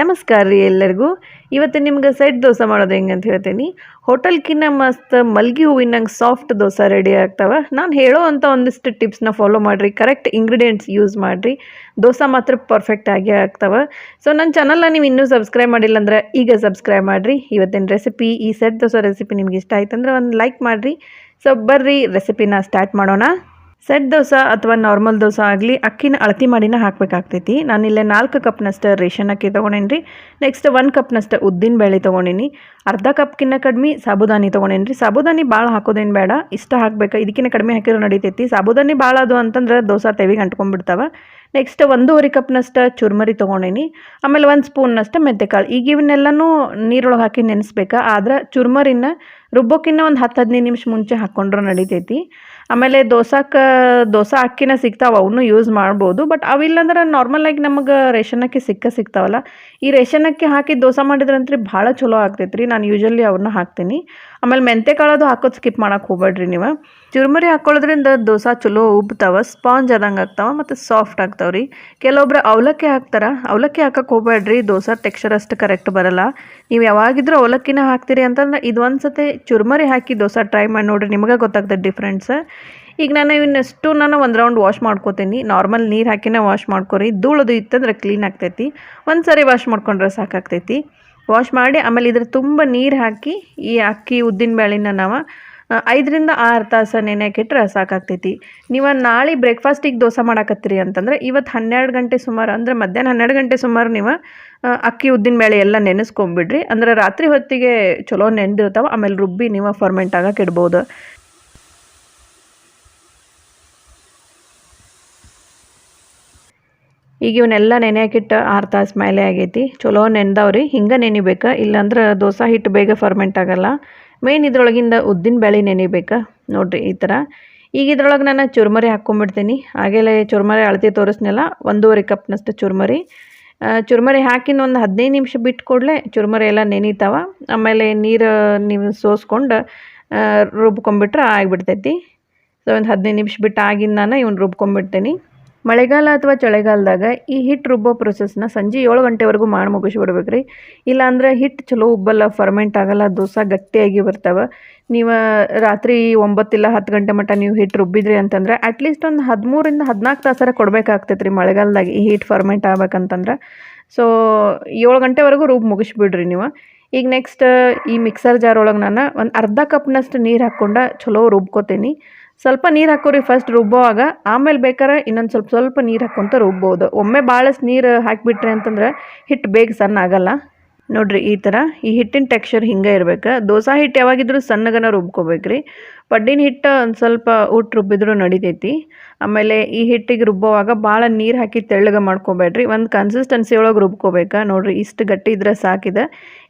ನಮಸ್ಕಾರ ರೀ ಎಲ್ಲರಿಗೂ. ಇವತ್ತು ನಿಮ್ಗೆ ಸೆಟ್ ದೋಸೆ ಮಾಡೋದು ಹೆಂಗೆ ಅಂತ ಹೇಳ್ತೀನಿ. ಹೋಟೆಲ್ಕಿನ್ನ ಮಸ್ತ್ ಮಲ್ಗಿ ಹೂವಿನಂಗೆ ಸಾಫ್ಟ್ ದೋಸೆ ರೆಡಿ ಆಗ್ತಾವೆ. ನಾನು ಹೇಳೋ ಅಂಥ ಒಂದಿಷ್ಟು ಟಿಪ್ಸ್ನ ಫಾಲೋ ಮಾಡಿರಿ. ಕರೆಕ್ಟ್ ಇಂಗ್ರೀಡಿಯೆಂಟ್ಸ್ ಯೂಸ್ ಮಾಡಿರಿ. ದೋಸೆ ಮಾತ್ರ ಪರ್ಫೆಕ್ಟ್ ಆಗಿ ಆಗ್ತಾವೆ. ಸೊ ನನ್ನ ಚಾನಲ್ನ ನೀವು ಇನ್ನೂ ಸಬ್ಸ್ಕ್ರೈಬ್ ಮಾಡಿಲ್ಲ ಅಂದ್ರೆ ಈಗ ಸಬ್ಸ್ಕ್ರೈಬ್ ಮಾಡಿರಿ. ಇವತ್ತಿನ ರೆಸಿಪಿ ಈ ಸೆಟ್ ದೋಸೆ ರೆಸಿಪಿ ನಿಮ್ಗೆ ಇಷ್ಟ ಆಯ್ತು ಅಂದ್ರೆ ಒಂದು ಲೈಕ್ ಮಾಡಿರಿ. ಸೊ ಬರ್ರಿ ರೆಸಿಪಿನ ಸ್ಟಾರ್ಟ್ ಮಾಡೋಣ. ಸೆಟ್ ದೋಸೆ ಅಥವಾ ನಾರ್ಮಲ್ ದೋಸೆ ಆಗಲಿ, ಅಕ್ಕಿನ ಅಳತಿ ಮಾಡಿನ ಹಾಕಬೇಕಾಗ್ತೈತಿ. ಇಲ್ಲೇ ನಾಲ್ಕು ಕಪ್ನಷ್ಟು ರೇಷನ್ ಅಕ್ಕಿ ತೊಗೊಂಡೇನಿ ರೀ ನೆಕ್ಸ್ಟ್ ಒಂದು ಕಪ್ನಷ್ಟು ಉದ್ದಿನ ಬೇಳೆ ತೊಗೊಂಡೀನಿ. ಅರ್ಧ ಕಪ್ಕಿನ್ನ ಕಡಿಮೆ ಸಾಬುದಾನಿ ತೊಗೊಂಡೇನಿ ರೀ ಸಾಬುದಾನಿ ಭಾಳ ಹಾಕೋದೇನು ಬೇಡ, ಇಷ್ಟ ಹಾಕ್ಬೇಕು. ಇದಕ್ಕಿಂತ ಕಡಿಮೆ ಹಾಕಿರೋ ನಡೀತೈತಿ. ಸಾಬುದಾನಿ ಭಾಳ ಅದು ಅಂತಂದ್ರೆ ದೋಸೆ ತೆವಿಗೆ ಅಂಟ್ಕೊಂಡ್ಬಿಡ್ತಾವೆ. ನೆಕ್ಸ್ಟ್ ಒಂದೂವರೆ ಕಪ್ನಷ್ಟು ಚುರ್ಮರಿ ತೊಗೊಂಡೇನಿ. ಆಮೇಲೆ ಒಂದು ಸ್ಪೂನ್ನಷ್ಟು ಮೆಂತೆಕಾಳು. ಈಗ ಇವನ್ನೆಲ್ಲನೂ ನೀರೊಳಗೆ ಹಾಕಿ ನೆನೆಸ್ಬೇಕಾ. ಆದ್ರೆ ಚುರ್ಮರಿನ ರುಬ್ಬೋಕ್ಕಿನ್ನ ಒಂದು ಹತ್ತು ಹದಿನೈದು ನಿಮಿಷ ಮುಂಚೆ ಹಾಕ್ಕೊಂಡ್ರೆ ನಡಿತೈತಿ. ಆಮೇಲೆ ದೋಸಾಕ್ಕೆ, ದೋಸೆ ಅಕ್ಕಿನ ಸಿಗ್ತಾವೆ ಅವನ್ನೂ ಯೂಸ್ ಮಾಡ್ಬೋದು. ಬಟ್ ಅವಿಲ್ಲಂದ್ರೆ ನಾರ್ಮಲಾಗಿ ನಮಗೆ ರೇಷನ್ ಅಕ್ಕಿ ಸಿಕ್ಕ ಸಿಗ್ತಾವಲ್ಲ. ಈ ರೇಷನ್ ಅಕ್ಕಿ ಹಾಕಿ ದೋಸೆ ಮಾಡಿದ್ರಂತ್ರಿ ಭಾಳ ಚಲೋ ಆಗ್ತೈತೆ ರೀ ನಾನು ಯೂಶಲಿ ಅವ್ರನ್ನ ಹಾಕ್ತೀನಿ. ಆಮೇಲೆ ಮೆಂತೆ ಕಾಳದು ಹಾಕೋದು ಸ್ಕಿಪ್ ಮಾಡಕ್ಕೆ ಹೋಗ್ಬೇಡ್ರಿ ನೀವು. ಚುರುಮುರಿ ಹಾಕೊಳ್ಳೋದ್ರಿಂದ ದೋಸೆ ಚಲೋ ಉಬ್ತಾವ ಸ್ಪಾಂಜ್ ಆದಂಗೆ ಆಗ್ತಾವ ಮತ್ತು ಸಾಫ್ಟ್ ಆಗ್ತಾವ್ರಿ. ರೀ ಕೆಲವೊಬ್ರು ಅವಲಕ್ಕಿ ಹಾಕ್ತಾರೆ, ಅವಲಕ್ಕಿ ಹಾಕಕ್ಕೆ ಹೋಗ್ಬೇಡ್ರಿ ದೋಸೆ ಟೆಕ್ಸ್ಚರ್ ಅಷ್ಟು ಕರೆಕ್ಟ್ ಬರಲ್ಲ. ನೀವು ಯಾವಾಗಿದ್ರೂ ಅವಲಕ್ಕಿನ ಹಾಕ್ತೀರಿ ಅಂತಂದ್ರೆ ಇದು ಒಂದು ಸತಿ ಚುರುಮರಿ ಹಾಕಿ ದೋಸೆ ಟ್ರೈ ಮಾಡಿ ನೋಡಿರಿ, ನಿಮಗೆ ಗೊತ್ತಾಗ್ತದೆ ಡಿಫ್ರೆನ್ಸ್ ಈಗ ನಾನು ಇವನ್ನೆಷ್ಟು ನಾನು ಒಂದು ರೌಂಡ್ ವಾಶ್ ಮಾಡ್ಕೋತೀನಿ. ನಾರ್ಮಲ್ ನೀರು ಹಾಕಿನೇ ವಾಶ್ ಮಾಡ್ಕೊರಿ. ಧೂಳದು ಇತ್ತಂದ್ರೆ ಕ್ಲೀನ್ ಆಗ್ತೈತಿ. ಒಂದು ಸಾರಿ ವಾಶ್ ಮಾಡ್ಕೊಂಡ್ರೆ ಸಾಕಾಗ್ತೈತಿ. ವಾಶ್ ಮಾಡಿ ಆಮೇಲೆ ಇದ್ರ ತುಂಬ ನೀರು ಹಾಕಿ ಈ ಅಕ್ಕಿ ಉದ್ದಿನ ಬೇಳೆನ ನಾವು ಐದರಿಂದ ಆರು ತಾಸು ನೆನೆಯಾಕಿಟ್ರೆ ಸಾಕಾಗ್ತೈತಿ. ನೀವು ನಾಳೆ ಬ್ರೇಕ್ಫಾಸ್ಟಿಗೆ ದೋಸೆ ಮಾಡಾಕತ್ತೀರಿ ಅಂತಂದ್ರೆ ಇವತ್ತು ಹನ್ನೆರಡು ಗಂಟೆ ಸುಮಾರು, ಅಂದ್ರೆ ಮಧ್ಯಾಹ್ನ ಹನ್ನೆರಡು ಗಂಟೆ ಸುಮಾರು ನೀವು ಅಕ್ಕಿ ಉದ್ದಿನ ಬೇಳೆ ಎಲ್ಲ ನೆನೆಸ್ಕೊಂಬಿಡ್ರಿ. ಅಂದ್ರೆ ರಾತ್ರಿ ಹೊತ್ತಿಗೆ ಚಲೋ ನೆನೆದಿರ್ತಾವೆ ಆಮೇಲೆ ರುಬ್ಬಿ ನೀವು ಫರ್ಮೆಂಟ್ ಆಗಕ್ಕೆ ಇಡ್ಬೋದು. ಈಗ ಇವನ್ನೆಲ್ಲ ನೆನೆಯಾಕಿಟ್ಟು ಆರು ತಾಸು ಮೇಲೆ ಆಗೈತಿ. ಚಲೋ ನೆನ್ದವ್ರಿ ಹಿಂಗೆ ನೆನಿಬೇಕು. ಇಲ್ಲಾಂದ್ರೆ ದೋಸೆ ಹಿಟ್ಟು ಬೇಗ ಫರ್ಮೆಂಟ್ ಆಗಲ್ಲ. ಮೇನ್ ಇದ್ರೊಳಗಿಂದ ಉದ್ದಿನ ಬೇಳೆ ನೆನಿಬೇಕಾ? ನೋಡಿರಿ ಈ ಥರ ಈಗ ಇದ್ರೊಳಗೆ ನಾನು ಚುರ್ಮರಿ ಹಾಕ್ಕೊಂಬಿಡ್ತೀನಿ ಹಾಗೆಲ್ಲ ಚುರ್ಮರಿ ಅಳತೆ ತೋರಿಸ್ನಲ್ಲ, ಒಂದೂವರೆ ಕಪ್ನಷ್ಟು ಚುರ್ಮರಿ. ಚುರ್ಮರಿ ಹಾಕಿನ ಒಂದು ಹದಿನೈದು ನಿಮಿಷ ಬಿಟ್ಟು ಕೂಡಲೇ ಚುರ್ಮರಿ ಎಲ್ಲ ನೆನೀತಾವ. ಆಮೇಲೆ ನೀರು ನೀವು ಸೋಸ್ಕೊಂಡು ರುಬ್ಕೊಂಬಿಟ್ರೆ ಆಗಿಬಿಡ್ತೈತಿ. ಸೊ ಒಂದು ಹದಿನೈದು ನಿಮಿಷ ಬಿಟ್ಟು ಆಗಿಂದ ನಾನು ಇವ್ನು ರುಬ್ಕೊಂಬಿಡ್ತೀನಿ ಮಳೆಗಾಲ ಅಥವಾ ಚಳಿಗಾಲದಾಗ ಈ ಹಿಟ್ಟು ರುಬ್ಬೋ ಪ್ರೊಸೆಸ್ನ ಸಂಜೆ ಏಳು ಗಂಟೆವರೆಗೂ ಮಾಡಿ ಮುಗಿಸ್ಬಿಡ್ಬೇಕು ರೀ ಇಲ್ಲಾಂದ್ರೆ ಹಿಟ್ಟು ಚಲೋ ಉಬ್ಬಲ್ಲ ಫರ್ಮೆಂಟ್ ಆಗಲ್ಲ, ದೋಸೆ ಗಟ್ಟಿಯಾಗಿ ಬರ್ತಾವೆ. ನೀವು ರಾತ್ರಿ ಒಂಬತ್ತಿಲ್ಲ ಹತ್ತು ಗಂಟೆ ಮಟ್ಟ ನೀವು ಹಿಟ್ಟು ರುಬ್ಬಿದ್ರಿ ಅಂತಂದ್ರೆ ಅಟ್ಲೀಸ್ಟ್ ಒಂದು ಹದಿಮೂರಿಂದ ಹದಿನಾಲ್ಕು ತಾಸರ ಕೊಡಬೇಕಾಗ್ತೈತೆ ರೀ ಮಳೆಗಾಲದಾಗ ಈ ಹಿಟ್ಟು ಫರ್ಮೆಂಟ್ ಆಗ್ಬೇಕಂತಂದ್ರೆ. ಸೊ ಏಳು ಗಂಟೆವರೆಗೂ ರುಬ್ಬಿ ಮುಗಿಸ್ಬಿಡ್ರಿ ನೀವು. ಈಗ ನೆಕ್ಸ್ಟ್ ಈ ಮಿಕ್ಸರ್ ಜಾರ್ ಒಳಗೆ ನಾನು ಒಂದು ಅರ್ಧ ಕಪ್ನಷ್ಟು ನೀರು ಹಾಕ್ಕೊಂಡು ಚಲೋ ರುಬ್ಕೋತೀನಿ. ಸ್ವಲ್ಪ ನೀರು ಹಾಕೋರಿ ಫಸ್ಟ್ ರುಬ್ಬೋವಾಗ. ಆಮೇಲೆ ಬೇಕಾದ್ರೆ ಇನ್ನೊಂದು ಸ್ವಲ್ಪ ಸ್ವಲ್ಪ ನೀರು ಹಾಕ್ಕೊಂತ ರುಬ್ಬೋದು. ಒಮ್ಮೆ ಭಾಳಷ್ಟು ನೀರು ಹಾಕಿಬಿಟ್ರಿ ಅಂತಂದ್ರೆ ಹಿಟ್ಟು ಬೇಗ ಸಣ್ಣ ಆಗಲ್ಲ ನೋಡ್ರಿ, ಈ ಥರ ಈ ಹಿಟ್ಟಿನ ಟೆಕ್ಸ್ಚರ್ ಹಿಂಗೆ ಇರ್ಬೇಕು. ದೋಸೆ ಹಿಟ್ಟು ಯಾವಾಗಿದ್ರೂ ಸಣ್ಣಗನ ರುಬ್ಕೋಬೇಕ್ರಿ. ಪಡ್ಡಿನ ಹಿಟ್ಟು ಒಂದು ಸ್ವಲ್ಪ ಊಟ ರುಬ್ಬಿದ್ರು ನಡಿತೈತಿ. ಆಮೇಲೆ ಈ ಹಿಟ್ಟಿಗೆ ರುಬ್ಬೋವಾಗ ಭಾಳ ನೀರು ಹಾಕಿ ತೆಳ್ಳಗೆ ಮಾಡ್ಕೋಬೇಡ್ರಿ. ಒಂದು ಕನ್ಸಿಸ್ಟೆನ್ಸಿ ಒಳಗೆ ರುಬ್ಕೋಬೇಕಾ. ನೋಡ್ರಿ, ಇಷ್ಟು ಗಟ್ಟಿ ಇದ್ರೆ ಸಾಕಿದೆ.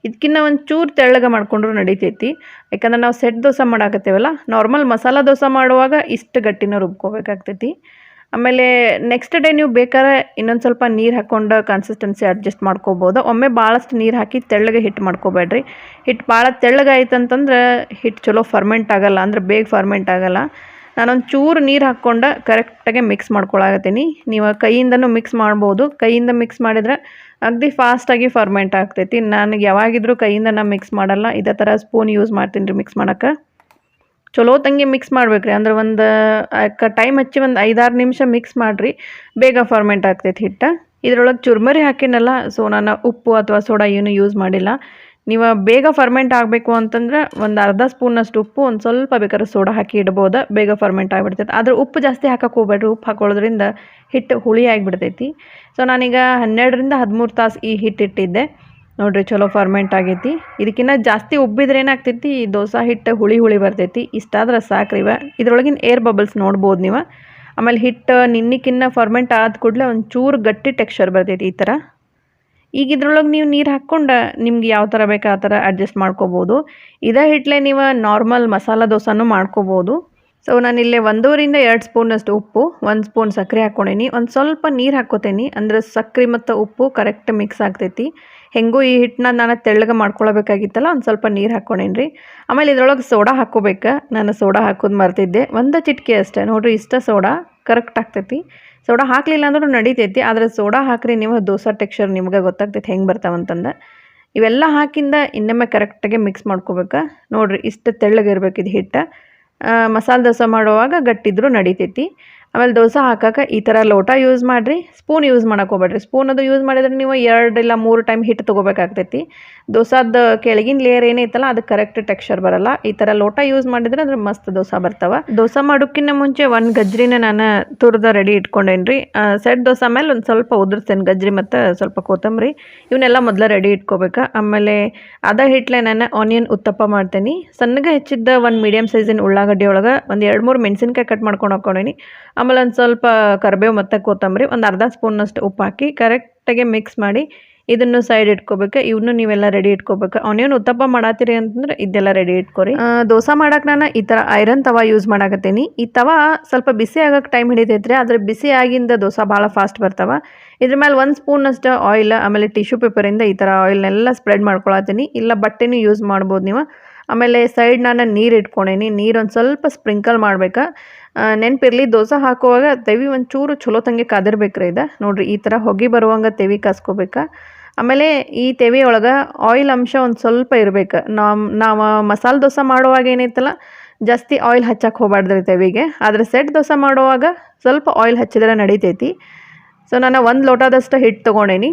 ಇದಕ್ಕಿಂತ ಒಂದು ಚೂರು ತೆಳ್ಳಗೆ ಮಾಡ್ಕೊಂಡ್ರು ನಡಿತೈತಿ. ಯಾಕಂದ್ರೆ ನಾವು ಸೆಟ್ ದೋಸೆ ಮಾಡಾಕತ್ತೇವಲ್ಲ, ನಾರ್ಮಲ್ ಮಸಾಲ ದೋಸೆ ಮಾಡುವಾಗ ಇಷ್ಟು ಗಟ್ಟಿನ ರುಬ್ಕೋಬೇಕಾಗ್ತೈತಿ. ಆಮೇಲೆ ನೆಕ್ಸ್ಟ್ ಡೇ ನೀವು ಬೇಕಾದ್ರೆ ಇನ್ನೊಂದು ಸ್ವಲ್ಪ ನೀರು ಹಾಕ್ಕೊಂಡು ಕನ್ಸಿಸ್ಟೆನ್ಸಿ ಅಡ್ಜಸ್ಟ್ ಮಾಡ್ಕೋಬೋದು. ಒಮ್ಮೆ ಭಾಳಷ್ಟು ನೀರು ಹಾಕಿ ತೆಳ್ಳಗೆ ಹಿಟ್ಟು ಮಾಡ್ಕೋಬೇಡ್ರಿ. ಹಿಟ್ಟು ಭಾಳ ತೆಳ್ಳಗಾಯ್ತು ಅಂತಂದ್ರೆ ಹಿಟ್ಟು ಚಲೋ ಫರ್ಮೆಂಟ್ ಆಗಲ್ಲ, ಅಂದ್ರೆ ಬೇಗ ಫರ್ಮೆಂಟ್ ಆಗಲ್ಲ. ನಾನೊಂದು ಚೂರು ನೀರು ಹಾಕ್ಕೊಂಡು ಕರೆಕ್ಟಾಗಿ ಮಿಕ್ಸ್ ಮಾಡ್ಕೊಳಕತ್ತೀನಿ. ನೀವು ಕೈಯಿಂದನೂ ಮಿಕ್ಸ್ ಮಾಡ್ಬೋದು. ಕೈಯಿಂದ ಮಿಕ್ಸ್ ಮಾಡಿದ್ರೆ ಅಗದಿ ಫಾಸ್ಟಾಗಿ ಫರ್ಮೆಂಟ್ ಆಗ್ತೈತಿ. ನನಗೆ ಯಾವಾಗಿದ್ರೂ ಕೈಯಿಂದ ನಾನು ಮಿಕ್ಸ್ ಮಾಡಲ್ಲ. ಇದೇ ಥರ ಸ್ಪೂನ್ ಯೂಸ್ ಮಾಡ್ತೀನಿ ರೀ ಮಿಕ್ಸ್ ಮಾಡೋಕ್ಕೆ. ಚಲೋ ತಂಗಿ ಮಿಕ್ಸ್ ಮಾಡ್ಬೇಕ್ರಿ. ಅಂದ್ರೆ ಒಂದು ಟೈಮ್ ಹಚ್ಚಿ ಒಂದು ಐದಾರು ನಿಮಿಷ ಮಿಕ್ಸ್ ಮಾಡಿರಿ. ಬೇಗ ಫರ್ಮೆಂಟ್ ಆಗ್ತೈತಿ ಹಿಟ್ಟು. ಇದ್ರೊಳಗೆ ಚುರ್ಮರಿ ಹಾಕಿನಲ್ಲ ಸೊ ನಾನು ಉಪ್ಪು ಅಥವಾ ಸೋಡಾ ಏನು ಯೂಸ್ ಮಾಡಿಲ್ಲ. ನೀವು ಬೇಗ ಫರ್ಮೆಂಟ್ ಆಗಬೇಕು ಅಂತಂದ್ರೆ ಒಂದು ಅರ್ಧ ಸ್ಪೂನಷ್ಟು ಉಪ್ಪು, ಒಂದು ಸ್ವಲ್ಪ ಬೇಕಾದ್ರೆ ಸೋಡಾ ಹಾಕಿ ಇಡ್ಬೋದು. ಬೇಗ ಫರ್ಮೆಂಟ್ ಆಗಿಬಿಡ್ತೈತೆ. ಆದ್ರೆ ಉಪ್ಪು ಜಾಸ್ತಿ ಹಾಕಕ್ಕೆ ಹೋಗ್ಬೇಡ್ರಿ. ಉಪ್ಪು ಹಾಕೊಳ್ಳೋದ್ರಿಂದ ಹಿಟ್ಟು ಹುಳಿ ಆಗಿಬಿಡ್ತೈತಿ. ಸೊ ನಾನೀಗ ಹನ್ನೆರಡರಿಂದ ಹದಿಮೂರು ತಾಸು ಈ ಹಿಟ್ಟು ಇಟ್ಟಿದ್ದೆ. ನೋಡ್ರಿ ಚಲೋ ಫರ್ಮೆಂಟ್ ಆಗೈತಿ. ಇದಕ್ಕಿಂತ ಜಾಸ್ತಿ ಉಬ್ಬಿದ್ರೆ ಏನಾಗ್ತೈತಿ? ದೋಸೆ ಹಿಟ್ಟು ಹುಳಿ ಹುಳಿ ಬರ್ತೈತಿ. ಇಷ್ಟಾದ್ರೆ ಸಾಕ್ರಿ ಇವ. ಇದ್ರೊಳಗಿನ ಏರ್ ಬಬಲ್ಸ್ ನೋಡ್ಬೋದು ನೀವು. ಆಮೇಲೆ ಹಿಟ್ಟು ನಿನ್ನಕ್ಕಿನ್ನ ಫರ್ಮೆಂಟ್ ಆದ ಕೂಡಲೇ ಒಂದು ಚೂರು ಗಟ್ಟಿ ಟೆಕ್ಸ್ಚರ್ ಬರ್ತೈತಿ ಈ ಥರ ಈಗ ಇದ್ರೊಳಗೆ ನೀವು ನೀರು ಹಾಕ್ಕೊಂಡು ನಿಮ್ಗೆ ಯಾವ ಥರ ಬೇಕು ಆ ಥರ ಅಡ್ಜಸ್ಟ್ ಮಾಡ್ಕೋಬೋದು. ಇದೇ ಹಿಟ್ಲೆ ನೀವು ನಾರ್ಮಲ್ ಮಸಾಲ ದೋಸೆನೂ ಮಾಡ್ಕೋಬೋದು. ಸೊ ನಾನಿಲ್ಲೇ ಒಂದೂರಿಂದ ಎರಡು ಸ್ಪೂನಷ್ಟು ಉಪ್ಪು, ಒಂದು ಸ್ಪೂನ್ ಸಕ್ಕರೆ ಹಾಕ್ಕೊಂಡೀನಿ ಒಂದು ಸ್ವಲ್ಪ ನೀರು ಹಾಕ್ಕೋತೀನಿ. ಅಂದ್ರೆ ಸಕ್ಕರೆ ಮತ್ತು ಉಪ್ಪು ಕರೆಕ್ಟ್ ಮಿಕ್ಸ್ ಆಗ್ತೈತಿ. ಹೆಂಗೂ ಈ ಹಿಟ್ಟನ್ನ ನಾನು ತೆಳ್ಳಗೆ ಮಾಡ್ಕೊಳ್ಬೇಕಾಗಿತ್ತಲ್ಲ, ಒಂದು ಸ್ವಲ್ಪ ನೀರು ಹಾಕ್ಕೊಂಡೇನಿ ರೀ ಆಮೇಲೆ ಇದ್ರೊಳಗೆ ಸೋಡಾ ಹಾಕ್ಕೋಬೇಕು. ನಾನು ಸೋಡಾ ಹಾಕೋದು ಮರ್ತಿದ್ದೆ. ಒಂದು ಚಿಟಿಕೆ ಅಷ್ಟೇ. ನೋಡಿರಿ ಇಷ್ಟ ಸೋಡಾ ಕರೆಕ್ಟ್ ಆಗ್ತೈತಿ. ಸೋಡಾ ಹಾಕಲಿಲ್ಲ ಅಂದ್ರೂ ನಡೀತೈತಿ, ಆದರೆ ಸೋಡಾ ಹಾಕ್ರಿ ನೀವು ದೋಸೆ ಟೆಕ್ಸ್ಚರ್ ನಿಮ್ಗೆ ಗೊತ್ತಾಗ್ತೈತಿ ಹೆಂಗೆ ಬರ್ತಾವಂತಂದು ಇವೆಲ್ಲ ಹಾಕಿಂದ ಇನ್ನೊಮ್ಮೆ ಕರೆಕ್ಟಾಗಿ ಮಿಕ್ಸ್ ಮಾಡ್ಕೋಬೇಕು. ನೋಡಿರಿ ಇಷ್ಟು ತೆಳ್ಳಗಿರ್ಬೇಕು ಇದು ಹಿಟ್ಟು. ಮಸಾಲೆ ದೋಸೆ ಮಾಡುವಾಗ ಗಟ್ಟಿದ್ರೂ ನಡಿತೈತಿ. ಆಮೇಲೆ ದೋಸೆ ಹಾಕಕ್ಕೆ ಈ ಥರ ಲೋಟ ಯೂಸ್ ಮಾಡಿರಿ. ಸ್ಪೂನ್ ಯೂಸ್ ಮಾಡಕ್ಕೆ ಹೋಗ್ಬೇಡ್ರಿ. ಸ್ಪೂನ್ ಅದು ಯೂಸ್ ಮಾಡಿದ್ರೆ ನೀವು ಎರಡು ಇಲ್ಲ ಮೂರು ಟೈಮ್ ಹಿಟ್ಟು ತೊಗೋಬೇಕಾಗ್ತೈತಿ. ದೋಸಾದ ಕೆಳಗಿನ ಲೇಯರ್ ಏನೈತಲ್ಲ ಅದು ಕರೆಕ್ಟ್ ಟೆಕ್ಸ್ಚರ್ ಬರಲ್ಲ. ಈ ಥರ ಲೋಟ ಯೂಸ್ ಮಾಡಿದ್ರೆ ಅದ್ರ ಮಸ್ತ್ ದೋಸೆ ಬರ್ತಾವ. ದೋಸೆ ಮಾಡೋಕ್ಕಿಂತ ಮುಂಚೆ ಒಂದು ಗಜ್ರಿನ ನಾನು ತುರ್ದ ರೆಡಿ ಇಟ್ಕೊಂಡೇನ್ರಿ. ಸೆಟ್ ದೋಸೆ ಮೇಲೆ ಒಂದು ಸ್ವಲ್ಪ ಉದುರ್ತೇನೆ ಗಜ್ರಿ ಮತ್ತು ಸ್ವಲ್ಪ ಕೊತ್ತಂಬರಿ. ಇವನ್ನೆಲ್ಲ ಮೊದಲು ರೆಡಿ ಇಟ್ಕೋಬೇಕು. ಆಮೇಲೆ ಅದ ಹಿಟ್ಲೆ ನಾನು ಆನಿಯನ್ ಉತ್ತಪ್ಪ ಮಾಡ್ತೇನೆ. ಸಣ್ಣಗೆ ಹೆಚ್ಚಿದ್ದ ಒಂದು ಮೀಡಿಯಮ್ ಸೈಜಿನ ಉಳ್ಳಾಗಡ್ಡಿ ಒಳಗೆ ಒಂದು ಎರಡು ಮೂರು ಮೆಣಸಿನ್ಕಾಯಿ ಕಟ್ ಮಾಡ್ಕೊಂಡು ಹಾಕ್ಕೊಂಡೇನಿ ಆಮೇಲೆ ಒಂದು ಸ್ವಲ್ಪ ಕರಿಬೇವು ಮತ್ತು ಕೊತ್ತಂಬರಿ, ಒಂದು ಅರ್ಧ ಸ್ಪೂನಷ್ಟು ಉಪ್ಪು ಹಾಕಿ ಕರೆಕ್ಟಾಗಿ ಮಿಕ್ಸ್ ಮಾಡಿ ಇದನ್ನು ಸೈಡ್ ಇಟ್ಕೋಬೇಕು. ಇವನು ನೀವೆಲ್ಲ ರೆಡಿ ಇಟ್ಕೋಬೇಕು. ಅವನೇನು ಉತ್ತಪ್ಪ ಮಾಡತ್ತೀರಿ ಅಂತಂದ್ರೆ ಇದೆಲ್ಲ ರೆಡಿ ಇಟ್ಕೊರಿ. ದೋಸೆ ಮಾಡೋಕೆ ನಾನು ಈ ಥರ ಐರನ್ ತವ ಯೂಸ್ ಮಾಡಕತ್ತೀನಿ. ಈ ತವ ಸ್ವಲ್ಪ ಬಿಸಿ ಆಗೋಕ್ಕೆ ಟೈಮ್ ಹಿಡಿತೈತ್ರಿ, ಆದರೆ ಬಿಸಿ ಆಗಿಂದ ದೋಸೆ ಭಾಳ ಫಾಸ್ಟ್ ಬರ್ತಾವ. ಇದ್ರ ಮೇಲೆ ಒಂದು ಸ್ಪೂನಷ್ಟು ಆಯಿಲ್ ಆಮೇಲೆ ಟಿಶ್ಯೂ ಪೇಪರಿಂದ ಈ ಥರ ಆಯಿಲ್ನೆಲ್ಲ ಸ್ಪ್ರೆಡ್ ಮಾಡ್ಕೊಳತ್ತೀನಿ ಇಲ್ಲ ಬಟ್ಟೆನೂ ಯೂಸ್ ಮಾಡ್ಬೋದು ನೀವು. ಆಮೇಲೆ ಸೈಡ್ ನಾನು ನೀರು ಇಟ್ಕೊಂಡೇನಿ. ನೀರು ಒಂದು ಸ್ವಲ್ಪ ಸ್ಪ್ರಿಂಕಲ್ ಮಾಡ್ಬೇಕು? ನೆನಪಿರಲಿ, ದೋಸೆ ಹಾಕುವಾಗ ತೆವಿ ಒಂಚೂರು ಚಲೋ ತಂಗೆ ಕಾದಿರ್ಬೇಕ್ರಿ ಇದು. ನೋಡಿರಿ, ಈ ಥರ ಹೊಗೆ ಬರುವಂಗೆ ತೆವಿ ಕಾಸ್ಕೋಬೇಕು? ಆಮೇಲೆ ಈ ತೆವಿ ಒಳಗೆ ಆಯಿಲ್ ಅಂಶ ಒಂದು ಸ್ವಲ್ಪ ಇರಬೇಕು. ನಾವು ನಾವು ಮಸಾಲೆ ದೋಸೆ ಮಾಡುವಾಗ ಏನೈತಲ್ಲ ಜಾಸ್ತಿ ಆಯಿಲ್ ಹಚ್ಚಕ್ಕೆ ಹೋಗ್ಬಾರ್ದ್ರಿ ತೆವಿಗೆ ಆದರೆ ಸೆಟ್ ದೋಸೆ ಮಾಡುವಾಗ ಸ್ವಲ್ಪ ಆಯಿಲ್ ಹಚ್ಚಿದ್ರೆ ನಡಿತೈತಿ. ಸೊ ನಾನು ಒಂದು ಲೋಟದಷ್ಟು ಹಿಟ್ಟು ತೊಗೊಂಡೇನಿ.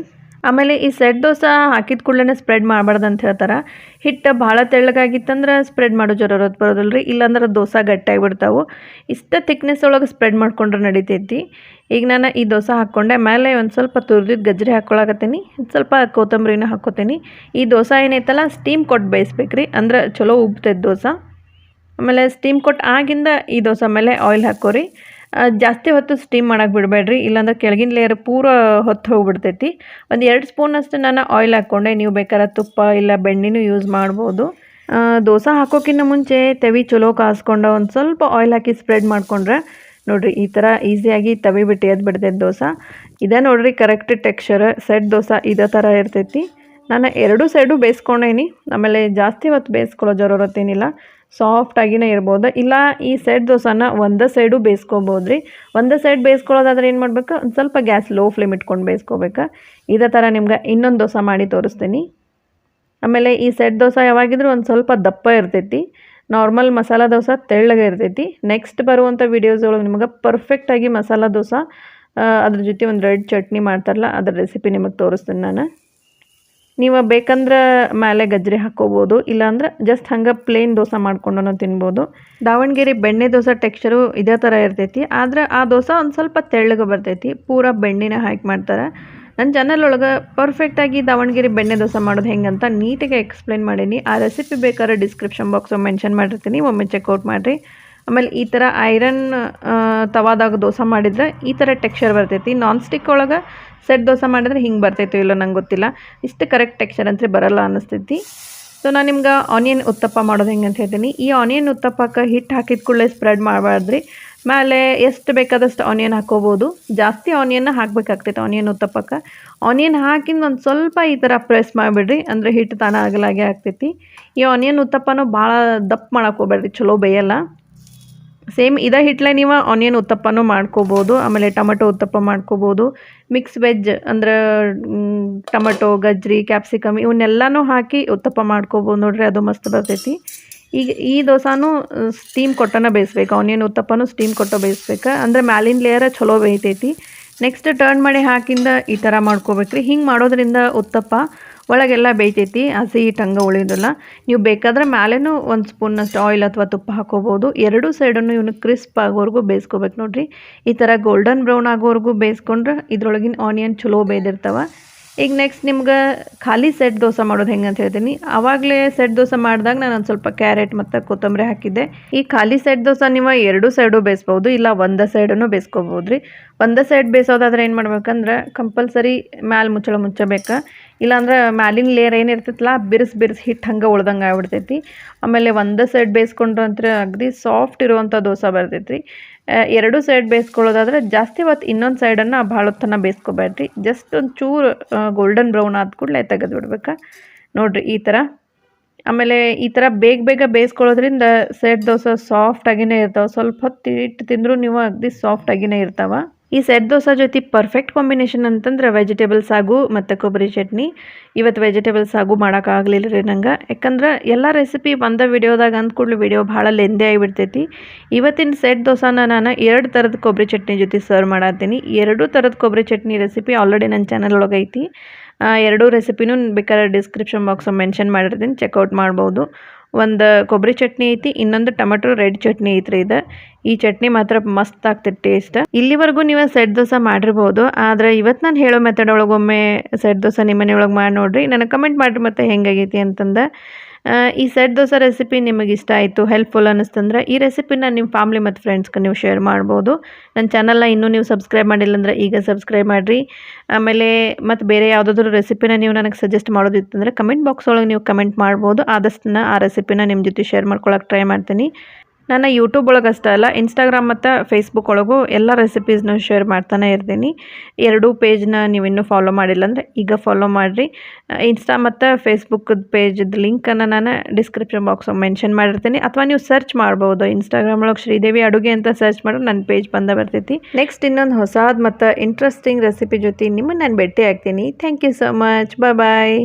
ಆಮೇಲೆ ಈ ಸೆಟ್ ದೋಸೆ ಹಾಕಿದ ಕೂಡಲೇ ಸ್ಪ್ರೆಡ್ ಮಾಡಬಾರ್ದು ಅಂತ ಹೇಳ್ತಾರೆ. ಹಿಟ್ಟು ಭಾಳ ತೆಳ್ಳಗಾಗಿತ್ತಂದ್ರೆ ಸ್ಪ್ರೆಡ್ ಮಾಡೋ ಜರೂರತ್ ಬರೋದಿಲ್ಲ ರೀ ಇಲ್ಲಾಂದ್ರೆ ದೋಸೆ ಗಟ್ಟಿಯಾಗಿ ಬಿಡ್ತಾವೆ ಇಷ್ಟ ಥಿಕ್ನೆಸ್ ಒಳಗೆ ಸ್ಪ್ರೆಡ್ ಮಾಡ್ಕೊಂಡ್ರೆ ನಡಿತೈತಿ. ಈಗ ನಾನು ಈ ದೋಸೆ ಹಾಕ್ಕೊಂಡೆ ಮೇಲೆ ಒಂದು ಸ್ವಲ್ಪ ತುರಿದಿದ್ದು ಗಜ್ಜರಿ ಹಾಕ್ಕೊಳಕತ್ತೀನಿ ಸ್ವಲ್ಪ ಕೊತ್ತಂಬರಿನ ಹಾಕ್ಕೋತೀನಿ ಈ ದೋಸೆ ಏನೈತಲ್ಲ ಸ್ಟೀಮ್ ಕೊಟ್ಟು ಬೇಯಿಸ್ಬೇಕ್ರಿ, ಅಂದ್ರೆ ಚಲೋ ಉಬ್ತೈತೆ ದೋಸೆ. ಆಮೇಲೆ ಸ್ಟೀಮ್ ಕೊಟ್ಟು ಆಗಿಂದ ಈ ದೋಸೆ ಮೇಲೆ ಆಯಿಲ್ ಹಾಕೋರಿ. ಜಾಸ್ತಿ ಹೊತ್ತು ಸ್ಟೀಮ್ ಮಾಡೋಕೆ ಬಿಡಬೇಡ್ರಿ. ಇಲ್ಲಾಂದ್ರೆ ಕೆಳಗಿನ ಲೇಯರ್ ಪೂರ ಹೊತ್ತು ಹೋಗ್ಬಿಡ್ತೈತಿ. ಒಂದು ಎರಡು ಸ್ಪೂನಷ್ಟು ನಾನು ಆಯಿಲ್ ಹಾಕ್ಕೊಂಡೆ ನೀವು ಬೇಕಾದ್ರೆ ತುಪ್ಪ ಇಲ್ಲ ಬೆಣ್ಣೆನೂ ಯೂಸ್ ಮಾಡ್ಬೋದು. ದೋಸೆ ಹಾಕೋಕ್ಕಿಂತ ಮುಂಚೆ ತವಿ ಚಲೋ ಕಾಸ್ಕೊಂಡು ಒಂದು ಸ್ವಲ್ಪ ಆಯಿಲ್ ಹಾಕಿ ಸ್ಪ್ರೆಡ್ ಮಾಡಿಕೊಂಡ್ರೆ ನೋಡಿರಿ ಈ ಥರ ಈಸಿಯಾಗಿ ತವಿ ಬಿಟ್ಟು ಎದ್ದು ಬಿಡ್ತೈತೆ ದೋಸೆ. ಇದೇ ನೋಡ್ರಿ ಕರೆಕ್ಟ್ ಟೆಕ್ಸ್ಚರ್ ಸೆಟ್ ದೋಸೆ ಇದೇ ಥರ ಇರ್ತೈತಿ. ನಾನು ಎರಡೂ ಸೈಡು ಬೇಯಿಸ್ಕೊಂಡೇನಿ ಆಮೇಲೆ ಜಾಸ್ತಿ ಹೊತ್ತು ಬೇಯಿಸ್ಕೊಳ್ಳೋ ಜರೂರತ್ತೇನಿಲ್ಲ. ಸಾಫ್ಟ್ ಆಗಿನೇ ಇರ್ಬೋದು. ಇಲ್ಲ, ಈ ಸೈಡ್ ದೋಸೆನ ಒಂದೇ ಸೈಡು ಬೇಯಿಸ್ಕೊಬೋದು ರೀ ಒಂದೇ ಸೈಡ್ ಬೇಯಿಸ್ಕೊಳ್ಳೋದಾದ್ರೆ ಏನು ಮಾಡಬೇಕು? ಒಂದು ಸ್ವಲ್ಪ ಗ್ಯಾಸ್ ಲೋ ಫ್ಲೇಮ್ ಇಟ್ಕೊಂಡು ಬೇಯಿಸ್ಕೋಬೇಕು. ಇದೇ ಥರ ನಿಮ್ಗೆ ಇನ್ನೊಂದು ದೋಸೆ ಮಾಡಿ ತೋರಿಸ್ತೀನಿ. ಆಮೇಲೆ ಈ ಸೆಟ್ ದೋಸೆ ಯಾವಾಗಿದ್ರೂ ಒಂದು ಸ್ವಲ್ಪ ದಪ್ಪ ಇರ್ತೈತಿ. ನಾರ್ಮಲ್ ಮಸಾಲ ದೋಸೆ ತೆಳ್ಳಗೆ ಇರ್ತೈತಿ. ನೆಕ್ಸ್ಟ್ ಬರುವಂಥ ವೀಡಿಯೋಸ್ ಒಳಗೆ ನಿಮಗೆ ಪರ್ಫೆಕ್ಟಾಗಿ ಮಸಾಲ ದೋಸೆ ಅದ್ರ ಜೊತೆ ಒಂದು ರೆಡ್ ಚಟ್ನಿ ಮಾಡ್ತಾರಲ್ಲ, ಅದ್ರ ರೆಸಿಪಿ ನಿಮಗೆ ತೋರಿಸ್ತೀನಿ ನಾನು. ನೀವು ಬೇಕಂದ್ರೆ ಮೇಲೆ ಗಜ್ಜರಿ ಹಾಕ್ಕೋಬೋದು ಇಲ್ಲಾಂದ್ರೆ ಜಸ್ಟ್ ಹಂಗೆ ಪ್ಲೇನ್ ದೋಸೆ ಮಾಡ್ಕೊಂಡು ತಿನ್ಬೋದು. ದಾವಣಗೆರೆ ಬೆಣ್ಣೆ ದೋಸೆ ಟೆಕ್ಸ್ಚರು ಇದೇ ಥರ ಇರ್ತೈತಿ, ಆದ್ರೆ ಆ ದೋಸೆ ಒಂದು ಸ್ವಲ್ಪ ತೆಳ್ಳಗೆ ಬರ್ತೈತಿ, ಪೂರ ಬೆಣ್ಣೆನ ಹಾಕಿ ಮಾಡ್ತಾರೆ. ನನ್ನ ಚಾನಲ್ ಒಳಗೆ ಪರ್ಫೆಕ್ಟಾಗಿ ದಾವಣಗೆರೆ ಬೆಣ್ಣೆ ದೋಸೆ ಮಾಡೋದು ಹೆಂಗಂತ ನೀಟಾಗಿ ಎಕ್ಸ್ಪ್ಲೇನ್ ಮಾಡೀನಿ, ಆ ರೆಸಿಪಿ ಬೇಕಾದ್ರೆ ಡಿಸ್ಕ್ರಿಪ್ಷನ್ ಬಾಕ್ಸ್ ಮೆನ್ಷನ್ ಮಾಡಿರ್ತೀನಿ, ಒಮ್ಮೆ ಚೆಕ್ಔಟ್ ಮಾಡಿರಿ. ಆಮೇಲೆ ಈ ಥರ ಐರನ್ ತವಾದಾಗ ದೋಸೆ ಮಾಡಿದ್ರೆ ಈ ಥರ ಟೆಕ್ಸ್ಚರ್ ಬರ್ತೈತಿ. ನಾನ್ ಸ್ಟಿಕ್ ಒಳಗೆ ಸೆಟ್ ದೋಸೆ ಮಾಡಿದ್ರೆ ಹಿಂಗೆ ಬರ್ತೈತೋ ಇಲ್ಲೋ ನಂಗೆ ಗೊತ್ತಿಲ್ಲ. ಇಷ್ಟು ಕರೆಕ್ಟ್ ಟೆಕ್ಸ್ಚರ್ ಅಂತ ಬರಲ್ಲ ಅನ್ನಿಸ್ತೈತಿ. ಸೊ ನಾನು ನಿಮ್ಗೆ ಆನಿಯನ್ ಉತ್ತಪ್ಪ ಮಾಡೋದು ಹೆಂಗೆ ಅಂತ ಹೇಳ್ತೀನಿ. ಈ ಆನಿಯನ್ ಉತ್ತಪ್ಪಕ್ಕೆ ಹಿಟ್ಟು ಹಾಕಿದ ಕೂಡಲೇ ಸ್ಪ್ರೆಡ್ ಮಾಡಬಾರ್ದ್ರಿ. ಮೇಲೆ ಎಷ್ಟು ಬೇಕಾದಷ್ಟು ಆನಿಯನ್ ಹಾಕೋಬೋದು. ಜಾಸ್ತಿ ಆನಿಯನ್ನ ಹಾಕಬೇಕಾಗ್ತೈತೆ ಆನಿಯನ್ ಉತ್ತಪ್ಪಕ್ಕೆ. ಆನಿಯನ್ ಹಾಕಿಂದ ಒಂದು ಸ್ವಲ್ಪ ಈ ಥರ ಪ್ರೆಸ್ ಮಾಡಿಬಿಡ್ರಿ. ಅಂದರೆ ಹಿಟ್ಟು ತಾನ ಆಗಲಾಗೆ ಆಗ್ತೈತಿ. ಈ ಆನಿಯನ್ ಉತ್ತಪ್ಪನೂ ಭಾಳ ದಪ್ಪ ಹೋಗ್ಬೇಡ್ರಿ. ಚಲೋ ಬೇಯಲ್ಲ. ಸೇಮ್ ಇದೇ ಹಿಟ್ಲೆ ನೀವು ಆನಿಯನ್ ಉತ್ತಪ್ಪನೂ ಮಾಡ್ಕೋಬೋದು, ಆಮೇಲೆ ಟೊಮೆಟೊ ಉತ್ತಪ್ಪ ಮಾಡ್ಕೋಬೋದು ಮಿಕ್ಸ್ ವೆಜ್ ಅಂದ್ರೆ ಟೊಮೆಟೊ, ಗಜ್ರಿ ಕ್ಯಾಪ್ಸಿಕಮ್ ಇವನ್ನೆಲ್ಲನೂ ಹಾಕಿ ಉತ್ತಪ್ಪ ಮಾಡ್ಕೋಬೋದು ನೋಡ್ರಿ ಅದು ಮಸ್ತ್ ಬರ್ತೈತಿ. ಈಗ ಈ ದೋಸಾನು ಸ್ಟೀಮ್ ಕೊಟ್ಟನ ಬೇಯಿಸ್ಬೇಕು ಆನಿಯನ್ ಉತ್ತಪ್ಪನೂ ಸ್ಟೀಮ್ ಕೊಟ್ಟು ಬೇಯಿಸ್ಬೇಕು, ಅಂದರೆ ಮ್ಯಾಲಿನ ಲೇಯರ ಚಲೋ ಬೇಯ್ತೈತಿ. ನೆಕ್ಸ್ಟ್ ಟರ್ನ್ ಮಾಡಿ ಹಾಕಿಂದ ಈ ಥರ ಮಾಡ್ಕೋಬೇಕ್ರಿ. ಹಿಂಗೆ ಮಾಡೋದ್ರಿಂದ ಉತ್ತಪ್ಪ ಒಳಗೆಲ್ಲ ಬೇಯ್ತೈತಿ ಹಸಿ ಹಿಟ್ಟು ಹಂಗೆ ಉಳಿಯೋದಿಲ್ಲ. ನೀವು ಬೇಕಾದ್ರೆ ಮೇಲೇನೂ ಒಂದು ಸ್ಪೂನಷ್ಟು ಆಯಿಲ್ ಅಥವಾ ತುಪ್ಪ ಹಾಕೋಬೋದು. ಎರಡೂ ಸೈಡನ್ನು ಇವನು ಕ್ರಿಸ್ಪ್ ಆಗೋವರೆಗೂ ಬೇಯಿಸ್ಕೋಬೇಕು ನೋಡಿರಿ. ಈ ಥರ ಗೋಲ್ಡನ್ ಬ್ರೌನ್ ಆಗೋವರೆಗೂ ಬೇಯಿಸ್ಕೊಂಡ್ರೆ ಇದರೊಳಗಿನ ಆನಿಯನ್ ಚಲೋ ಬೇಯ್ದಿರ್ತಾವ. ಈಗ ನೆಕ್ಸ್ಟ್ ನಿಮ್ಗೆ ಖಾಲಿ ಸೆಟ್ ದೋಸೆ ಮಾಡೋದು ಹೆಂಗೆ ಅಂತ ಹೇಳ್ತೀನಿ. ಆವಾಗಲೇ ಸೆಟ್ ದೋಸೆ ಮಾಡಿದಾಗ ನಾನು ಒಂದು ಸ್ವಲ್ಪ ಕ್ಯಾರೆಟ್ ಮತ್ತು ಕೊತ್ತಂಬರಿ ಹಾಕಿದ್ದೆ. ಈ ಖಾಲಿ ಸೆಟ್ ದೋಸೆ ನೀವು ಎರಡು ಸೈಡು ಬೇಯಿಸ್ಬೋದು, ಇಲ್ಲ ಒಂದೇ ಸೈಡನ್ನು ಬೇಯಿಸ್ಕೋಬೋದು ರೀ ಒಂದೇ ಸೈಡ್ ಬೇಯಿಸೋದಾದ್ರೆ ಏನು ಮಾಡ್ಬೇಕಂದ್ರೆ ಕಂಪಲ್ಸರಿ ಮ್ಯಾಲೆ ಮುಚ್ಚಳ ಮುಚ್ಚಬೇಕು. ಇಲ್ಲಾಂದ್ರೆ ಮ್ಯಾಲಿನ ಲೇಯರ್ ಏನಿರ್ತೈತಲ್ಲ ಬಿರ್ಸ್ ಬಿರ್ಸ್ ಹಿಟ್ಟು ಹಂಗೆ ಉಳ್ದಂಗೆ ಆಗ್ಬಿಡ್ತೈತಿ. ಆಮೇಲೆ ಒಂದೇ ಸೈಡ್ ಬೇಯಿಸ್ಕೊಂಡ್ರಂದ್ರೆ ಅಗದಿ ಸಾಫ್ಟ್ ಇರುವಂಥ ದೋಸೆ ಬರ್ತೈತಿ ಎರಡು ಸೈಡ್ ಬೇಯಿಸ್ಕೊಳ್ಳೋದಾದರೆ ಜಾಸ್ತಿ ಹೊತ್ತು ಇನ್ನೊಂದು ಸೈಡನ್ನು ಭಾಳ ಹೊತ್ತನ್ನು ಬೇಯಿಸ್ಕೊಬೇಡ್ರಿ ಜಸ್ಟ್ ಒಂದು ಚೂರು ಗೋಲ್ಡನ್ ಬ್ರೌನ್ ಆದ ಕೂಡಲೇ ತೆಗೆದು ಬಿಡ್ಬೇಕು? ನೋಡ್ರಿ ಈ ಥರ ಆಮೇಲೆ ಈ ಥರ ಬೇಗ ಬೇಗ ಬೇಯಿಸ್ಕೊಳ್ಳೋದ್ರಿಂದ ಸೆಟ್ ದೋಸೆ ಸಾಫ್ಟಾಗಿಯೇ ಇರ್ತಾವೆ. ಸ್ವಲ್ಪ ಹೊತ್ತು ಇಟ್ಟು ತಿಂದರೂ ನೀವು ಅಗದಿ ಸಾಫ್ಟಾಗಿಯೇ ಇರ್ತಾವೆ. ಈ ಸೆಟ್ ದೋಸೆ ಜೊತೆ ಪರ್ಫೆಕ್ಟ್ ಕಾಂಬಿನೇಷನ್ ಅಂತಂದ್ರೆ ವೆಜಿಟೇಬಲ್ ಸಾಗು ಮತ್ತು ಕೊಬ್ಬರಿ ಚಟ್ನಿ. ಇವತ್ತು ವೆಜಿಟೇಬಲ್ ಸಾಗು ಮಾಡೋಕ್ಕಾಗಲಿಲ್ಲ ರೀ ನಂಗೆ. ಯಾಕಂದ್ರೆ ಎಲ್ಲ ರೆಸಿಪಿ ಬಂದ ವಿಡಿಯೋದಾಗ ಅಂದ್ಕೂಡ್ಲೆ ವಿಡಿಯೋ ಭಾಳ ಲೆಂದಿ ಆಗಿಬಿಡ್ತೈತಿ. ಇವತ್ತಿನ ಸೆಟ್ ದೋಸಾನ ನಾನು ಎರಡು ಥರದ ಕೊಬ್ಬರಿ ಚಟ್ನಿ ಜೊತೆ ಸರ್ವ್ ಮಾಡತ್ತೀನಿ. ಎರಡೂ ಥರದ ಕೊಬ್ಬರಿ ಚಟ್ನಿ ರೆಸಿಪಿ ಆಲ್ರೆಡಿ ನನ್ನ ಚಾನಲ್ ಒಳಗೆ ಐತಿ. ಎರಡೂ ರೆಸಿಪಿನೂ ಬೇಕಾದ್ರೆ ಡಿಸ್ಕ್ರಿಪ್ಷನ್ ಬಾಕ್ಸ್ ಮೆನ್ಷನ್ ಮಾಡಿರ್ತೀನಿ. ಚೆಕ್ಔಟ್ ಮಾಡ್ಬೋದು. ಒಂದು ಕೊಬ್ಬರಿ ಚಟ್ನಿ ಐತಿ, ಇನ್ನೊಂದು ಟೊಮೆಟೊ ರೆಡ್ ಚಟ್ನಿ ಐತ್ರಿ ಇದು. ಈ ಚಟ್ನಿ ಮಾತ್ರ ಮಸ್ತ್ ಆಗ್ತೈತಿ ಟೇಸ್ಟ್ ಇಲ್ಲಿವರೆಗೂ ನೀವು ಸೆಟ್ ದೋಸೆ ಮಾಡಿರ್ಬೋದು, ಆದರೆ ಇವತ್ತು ನಾನು ಹೇಳೋ ಮೆಥಡ್ ಒಳಗೊಮ್ಮೆ ಸೆಟ್ ದೋಸೆ ನಿಮ್ಮ ಮನೆಯೊಳಗೆ ಮಾಡಿ ನೋಡ್ರಿ. ನನಗೆ ಕಮೆಂಟ್ ಮಾಡಿರಿ ಮತ್ತೆ ಹೆಂಗಾಗೈತಿ ಅಂತಂದು. ಈ ಸೆಟ್ ದೋಸೆ ರೆಸಿಪಿ ನಿಮಗೆ ಇಷ್ಟ ಆಯಿತು ಹೆಲ್ಪ್ಫುಲ್ ಅನ್ನಿಸ್ತಂದ್ರೆ ಈ ರೆಸಿಪಿನ ನಿಮ್ಮ ಫ್ಯಾಮ್ಲಿ ಮತ್ತು ಫ್ರೆಂಡ್ಸ್ಗೆ ನೀವು ಶೇರ್ ಮಾಡ್ಬೋದು. ನನ್ನ ಚಾನಲ್ನ ಇನ್ನೂ ನೀವು ಸಬ್ಸ್ಕ್ರೈಬ್ ಮಾಡಿಲ್ಲ ಅಂದ್ರೆ ಈಗ ಸಬ್ಸ್ಕ್ರೈಬ್ ಮಾಡಿರಿ. ಆಮೇಲೆ ಮತ್ತು ಬೇರೆ ಯಾವುದಾದ್ರೂ ರೆಸಿಪಿನ ನೀವು ನನಗೆ ಸಜೆಸ್ಟ್ ಮಾಡೋದಿತ್ತಂದ್ರೆ ಕಮೆಂಟ್ ಬಾಕ್ಸ್ ಒಳಗೆ ನೀವು ಕಮೆಂಟ್ ಮಾಡ್ಬೋದು. ಆದಷ್ಟು ನಾ ಆ ರೆಸಿಪಿನ ನಿಮ್ಮ ಜೊತೆ ಶೇರ್ ಮಾಡ್ಕೊಳ್ಳೋಕೆ ಟ್ರೈ ಮಾಡ್ತೀನಿ. ನಾನು ಯೂಟ್ಯೂಬ್ ಒಳಗೆ ಅಷ್ಟೇ ಅಲ್ಲ ಇನ್ಸ್ಟಾಗ್ರಾಮ್ ಮತ್ತು ಫೇಸ್ಬುಕ್ ಒಳಗೂ ಎಲ್ಲ ರೆಸಿಪೀಸ್ನ ಶೇರ್ ಮಾಡ್ತಾನೆ ಇರ್ತೀನಿ. ಎರಡೂ ಪೇಜ್ನ ನೀವು ಇನ್ನೂ ಫಾಲೋ ಮಾಡಿಲ್ಲ ಅಂದರೆ ಈಗ ಫಾಲೋ ಮಾಡಿರಿ. ಇನ್ಸ್ಟಾ ಮತ್ತು ಫೇಸ್ಬುಕ್ಕದ ಪೇಜದ ಲಿಂಕನ್ನು ನಾನು ಡಿಸ್ಕ್ರಿಪ್ಷನ್ ಬಾಕ್ಸ್ ಮೆನ್ಷನ್ ಮಾಡಿರ್ತೀನಿ. ಅಥವಾ ನೀವು ಸರ್ಚ್ ಮಾಡ್ಬೋದು ಇನ್ಸ್ಟಾಗ್ರಾಮ್ ಒಳಗೆ ಶ್ರೀದೇವಿ ಅಡುಗೆ ಅಂತ ಸರ್ಚ್ ಮಾಡಿದ್ರೆ ನನ್ನ ಪೇಜ್ ಬಂದ ಬರ್ತೈತಿ. ನೆಕ್ಸ್ಟ್ ಇನ್ನೊಂದು ಹೊಸದು ಮತ್ತು ಇಂಟ್ರೆಸ್ಟಿಂಗ್ ರೆಸಿಪಿ ಜೊತೆ ನಿಮ್ಮನ್ನು ನಾನು ಭೇಟಿ ಆಗ್ತೀನಿ. Thank you so much bye